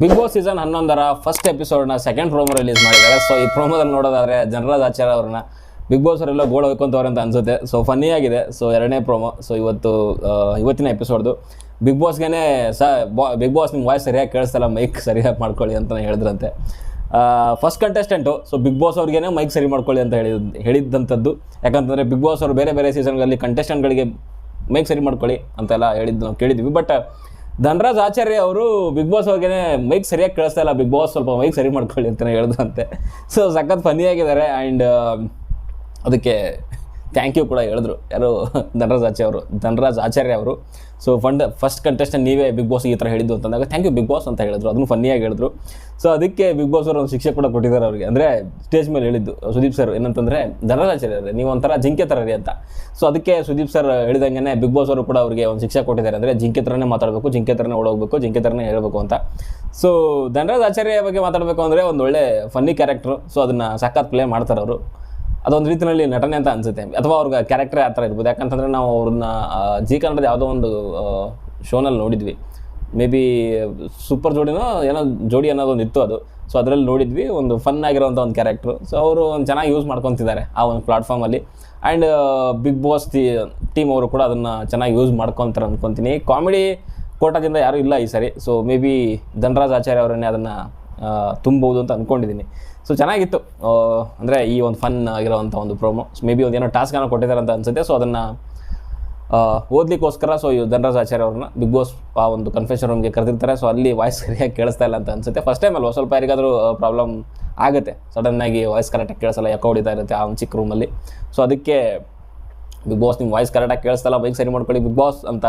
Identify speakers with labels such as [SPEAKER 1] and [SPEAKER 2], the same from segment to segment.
[SPEAKER 1] Big boss season ಹನ್ನೊಂದರ first ಎಪಿಸೋಡ್ನ second promo release ಮಾಡಿದ್ದಾರೆ. ಸೊ ಈ ಪ್ರೋಮೋದಲ್ಲಿ ನೋಡೋದಾದ್ರೆ ಜನರಾಜ್ ಆಚಾರ್ಯ ಅವ್ರನ್ನ ಬಿಗ್ ಬಾಸ್ ಅವರೆಲ್ಲ ಗೋಳ ಹೋಯ್ಕೊಂತವ್ರೆ ಅಂತ ಅನ್ಸುತ್ತೆ. ಸೊ ಫನ್ನಿ ಆಗಿದೆ. ಸೊ ಎರಡನೇ ಪ್ರೋಮೋ ಸೊ ಇವತ್ತು ಇವತ್ತಿನ ಎಪಿಸೋಡ್ದು ಬಿಗ್ ಬಾಸ್ಗೆ ಸ ಬಿಗ್ ಬಾಸ್ ನಿಮ್ಮ ವಾಯ್ಸ್ ಸರಿಯಾಗಿ ಕೇಳಿಸ್ತಲ್ಲ ಮೈಕ್ ಸರಿಯಾಗಿ ಮಾಡ್ಕೊಳ್ಳಿ ಅಂತ ಹೇಳಿದ್ರಂತೆ. First contestant so Bigg Boss ಅವ್ರಿಗೇನೆ mic ಸರಿ ಮಾಡ್ಕೊಳ್ಳಿ ಅಂತ ಹೇಳಿದ್ ಹೇಳಿದ್ದಂಥದ್ದು ಯಾಕಂತಂದರೆ ಬಿಗ್ ಬಾಸ್ ಅವರು ಬೇರೆ ಬೇರೆ ಸೀಸನ್ಗಳಲ್ಲಿ ಕಂಟೆಸ್ಟೆಂಟ್ಗಳಿಗೆ ಮೈಕ್ ಸರಿ ಮಾಡ್ಕೊಳ್ಳಿ ಅಂತೆಲ್ಲ ಹೇಳಿದ್ದು ನಾವು ಕೇಳಿದ್ವಿ. ಬಟ್ ಧನರಾಜ್ ಆಚಾರ್ಯ ಅವರು ಬಿಗ್ ಬಾಸ್ ಅವ್ರಿಗೆ ಮೈಕ್ ಸರಿಯಾಗಿ ಕೇಳಿಸ್ತಾ ಇಲ್ಲ. ಬಿಗ್ ಬಾಸ್ ಸ್ವಲ್ಪ ಮೈಕ್ ಸರಿ ಮಾಡ್ಕೊಳ್ಳಿ ಅಂತಲೇ ಹೇಳ್ದಂತೆ ಸೊ ಸಖತ್ ಫನಿಯಾಗಿದ್ದಾರೆ ಆ್ಯಂಡ್ ಅದಕ್ಕೆ ಥ್ಯಾಂಕ್ ಯು ಕೂಡ ಹೇಳಿದ್ರು. ಯಾರು? ಧನರಾಜ್ ಆಚಾರ್ಯ ಅವರು. ಧನರಾಜ್ ಆಚಾರ್ಯ ಅವರು. ಸೊ ಫಂಡ್ ಫಸ್ಟ್ ಕಂಟೆಸ್ಟೆಂಟ್ ನೀವೇ ಬಿಗ್ ಬಾಸ್ ಈ ಥರ ಹೇಳಿದ್ದು ಅಂತಂದಾಗ ಥ್ಯಾಂಕ್ ಯು ಬಿಗ್ ಬಾಸ್ ಅಂತ ಹೇಳಿದ್ರು. ಅದನ್ನು ಫನ್ನಿಯಾಗಿ ಹೇಳಿದ್ರು. ಸೊ ಅದಕ್ಕೆ ಬಿಗ್ ಬಾಸ್ ಅವರು ಒಂದು ಶಿಕ್ಷೆ ಕೂಡ ಕೊಟ್ಟಿದ್ದಾರೆ ಅವರಿಗೆ. ಅಂದರೆ ಸ್ಟೇಜ್ ಮೇಲೆ ಹೇಳಿದ್ದು ಸುದೀಪ್ ಸರ್ ಏನಂತಂದರೆ, ಧನರಾಜ್ ಆಚಾರ್ಯ ನೀವು ಒಂಥರ ಜಿಂಕೆ ಥರ ರೀ ಅಂತ. ಸೊ ಅದಕ್ಕೆ ಸುದೀಪ್ ಸರ್ ಹೇಳಿದಂಗೆ ಬಿಗ್ ಬಾಸ್ ಅವರು ಕೂಡ ಅವರಿಗೆ ಒಂದು ಶಿಕ್ಷೆ ಕೊಟ್ಟಿದ್ದಾರೆ. ಅಂದರೆ, ಜಿಂಕೆ ಥರನೇ ಮಾತಾಡಬೇಕು, ಜಿಂಕೆ ಥರನೇ ಓಡೋಗ್ಬೇಕು, ಜಿಂಕೆ ಥರನೇ ಹೇಳಬೇಕು ಅಂತ. ಸೊ ಧನರಾಜ್ ಆಚಾರ್ಯ ಬಗ್ಗೆ ಮಾತಾಡಬೇಕು ಅಂದರೆ ಒಂದು ಒಳ್ಳೆ ಫನ್ನಿ ಕ್ಯಾರೆಕ್ಟ್ರು ಸೊ ಅದನ್ನು ಸಖತ್ ಪ್ಲೇ ಮಾಡ್ತಾರೆ ಅವರು. ಅದೊಂದು ರೀತಿಯಲ್ಲಿ ನಟನೆ ಅಂತ ಅನ್ಸುತ್ತೆ. ಅಥವಾ ಅವ್ರಿಗೆ ಕ್ಯಾರೆಕ್ಟರ್ ಆ ಥರ ಇರ್ಬೋದು. ಯಾಕಂತಂದ್ರೆ ನಾವು ಅವ್ರನ್ನ ಜೀ ಕನ್ನಡದ ಯಾವುದೋ ಒಂದು ಶೋನಲ್ಲಿ ನೋಡಿದ್ವಿ. ಮೇ ಬಿ ಸೂಪರ್ ಜೋಡಿನೋ ಏನೋ ಜೋಡಿ ಅನ್ನೋದೊಂದು ಇತ್ತು ಅದು. ಸೊ ಅದರಲ್ಲಿ ನೋಡಿದ್ವಿ, ಒಂದು ಫನ್ ಆಗಿರೋಂಥ ಒಂದು ಕ್ಯಾರೆಕ್ಟ್ರು ಸೊ ಅವರು ಒಂದು ಚೆನ್ನಾಗಿ ಯೂಸ್ ಮಾಡ್ಕೊತಿದ್ದಾರೆ ಆ ಒಂದು ಪ್ಲಾಟ್ಫಾರ್ಮಲ್ಲಿ and Bigg Boss the team ಅವರು ಕೂಡ ಅದನ್ನು ಚೆನ್ನಾಗಿ ಯೂಸ್ ಮಾಡ್ಕೊತಾರೆ ಅಂದ್ಕೊತೀನಿ ಕಾಮಿಡಿ ಕೋಟಾದಿಂದ ಯಾರೂ ಇಲ್ಲ ಈ ಸರಿ. So maybe Dhanraj Acharya ಅವರನ್ನೇ ಅದನ್ನು ತುಂಬೋದು ಅಂತ ಅಂದ್ಕೊಂಡಿದ್ದೀನಿ ಸೊ ಚೆನ್ನಾಗಿತ್ತು. ಅಂದರೆ ಈ ಒಂದು ಫನ್ ಆಗಿರೋವಂಥ ಒಂದು ಪ್ರೋಮೋ ಮೇ ಬಿ ಒಂದು ಏನೋ ಟಾಸ್ಕನ್ನು ಕೊಟ್ಟಿದ್ದಾರೆ ಅಂತ ಅನ್ಸುತ್ತೆ. ಸೊ ಅದನ್ನು ಓದ್ಲಿಕ್ಕೋಸ್ಕರ ಸೊ ಇವು ಧನರಾಜ್ ಆಚಾರ್ಯ ಅವ್ರನ್ನ ಬಿಗ್ ಬಾಸ್ ಆ ಒಂದು ಕನ್ಫೆಷನ್ ರೂಮ್ಗೆ ಕರೆದಿರ್ತಾರೆ. ಸೊ ಅಲ್ಲಿ ವಾಯ್ಸ್ ಸರಿಯಾಗಿ ಕೇಳಿಸ್ತಾ ಇಲ್ಲ ಅಂತ ಅನಿಸುತ್ತೆ. ಫಸ್ಟ್ ಟೈಮ್ ಅಲ್ವಾ? ಸ್ವಲ್ಪ ಯಾರಿಗಾದರೂ ಪ್ರಾಬ್ಲಮ್ ಆಗುತ್ತೆ. ಸಡನ್ನಾಗಿ ವಾಯ್ಸ್ ಕರೆಕ್ಟಾಗಿ ಕೇಳಿಸಲ್ಲ, ಯಾಕೋ ಹೊಡಿತಾ ಇರುತ್ತೆ ಆ ಒಂದು ಚಿಕ್ಕ ರೂಮಲ್ಲಿ ಸೊ ಅದಕ್ಕೆ ಬಿಗ್ ಬಾಸ್ ನಿಮ್ಮ ವಾಯ್ಸ್ ಕರೆಕ್ಟಾಗಿ ಕೇಳಿಸ್ತಲ್ಲ ಬೈಕ್ ಸರಿ ಮಾಡ್ಕೊಳ್ಳಿ ಬಿಗ್ ಬಾಸ್ ಅಂತ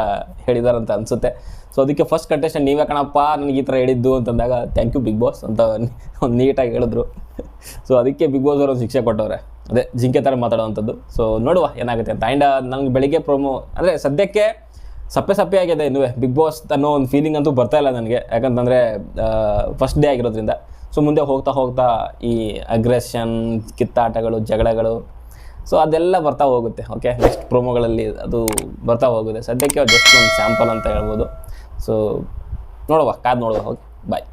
[SPEAKER 1] ಹೇಳಿದ್ದಾರೆ ಅಂತ ಅನ್ಸುತ್ತೆ. ಸೊ ಅದಕ್ಕೆ ಫಸ್ಟ್ ಕಂಟೆಸ್ಟೆಂಟ್ ನೀವೇ ಕಣಪ್ಪ, ನನಗೆ ಈ ಥರ ಹೇಳಿದ್ದು ಅಂತಂದಾಗ ಥ್ಯಾಂಕ್ ಯು ಬಿಗ್ ಬಾಸ್ ಅಂತ ಒಂದು ನೀಟಾಗಿ ಹೇಳಿದ್ರು. ಸೊ ಅದಕ್ಕೆ ಬಿಗ್ ಬಾಸ್ ಅವರು ಶಿಕ್ಷೆ ಕೊಟ್ಟವ್ರೆ. ಅದೇ ಜಿಂಕೆ ಥರ ಮಾತಾಡೋವಂಥದ್ದು. ಸೊ ನೋಡುವ ಏನಾಗುತ್ತೆ ಅಂತ. ಆ್ಯಂಡ್ ನಂಗೆ ಬೆಳಿಗ್ಗೆ ಪ್ರೊಮೋ ಅಂದರೆ ಸದ್ಯಕ್ಕೆ ಸಪ್ಪೆ ಸಪ್ಪೆ ಆಗಿದೆ ಇನ್ನೂ ಬಿಗ್ ಬಾಸ್ ಅನ್ನೋ ಒಂದು ಫೀಲಿಂಗ್ ಅಂತೂ ಬರ್ತಾ ಇಲ್ಲ ನನಗೆ. ಯಾಕಂತಂದರೆ ಫಸ್ಟ್ ಡೇ ಆಗಿರೋದ್ರಿಂದ. ಸೊ ಮುಂದೆ ಹೋಗ್ತಾ ಹೋಗ್ತಾ ಈ ಅಗ್ರೆಷನ್ ಕಿತ್ತಾಟಗಳು, ಜಗಳಗಳು ಸೊ ಅದೆಲ್ಲ ಬರ್ತಾ ಹೋಗುತ್ತೆ ಓಕೆ ನೆಕ್ಸ್ಟ್ ಪ್ರೋಮೋಗಳಲ್ಲಿ ಅದು ಬರ್ತಾ ಹೋಗುತ್ತೆ. ಸದ್ಯಕ್ಕೆ ಜಸ್ಟ್ ಒಂದು ಸ್ಯಾಂಪಲ್ ಅಂತ ಹೇಳ್ಬೋದು. ಸೊ ನೋಡುವ, ಕಾದು ನೋಡುವ ಓಕೆ ಬಾಯ್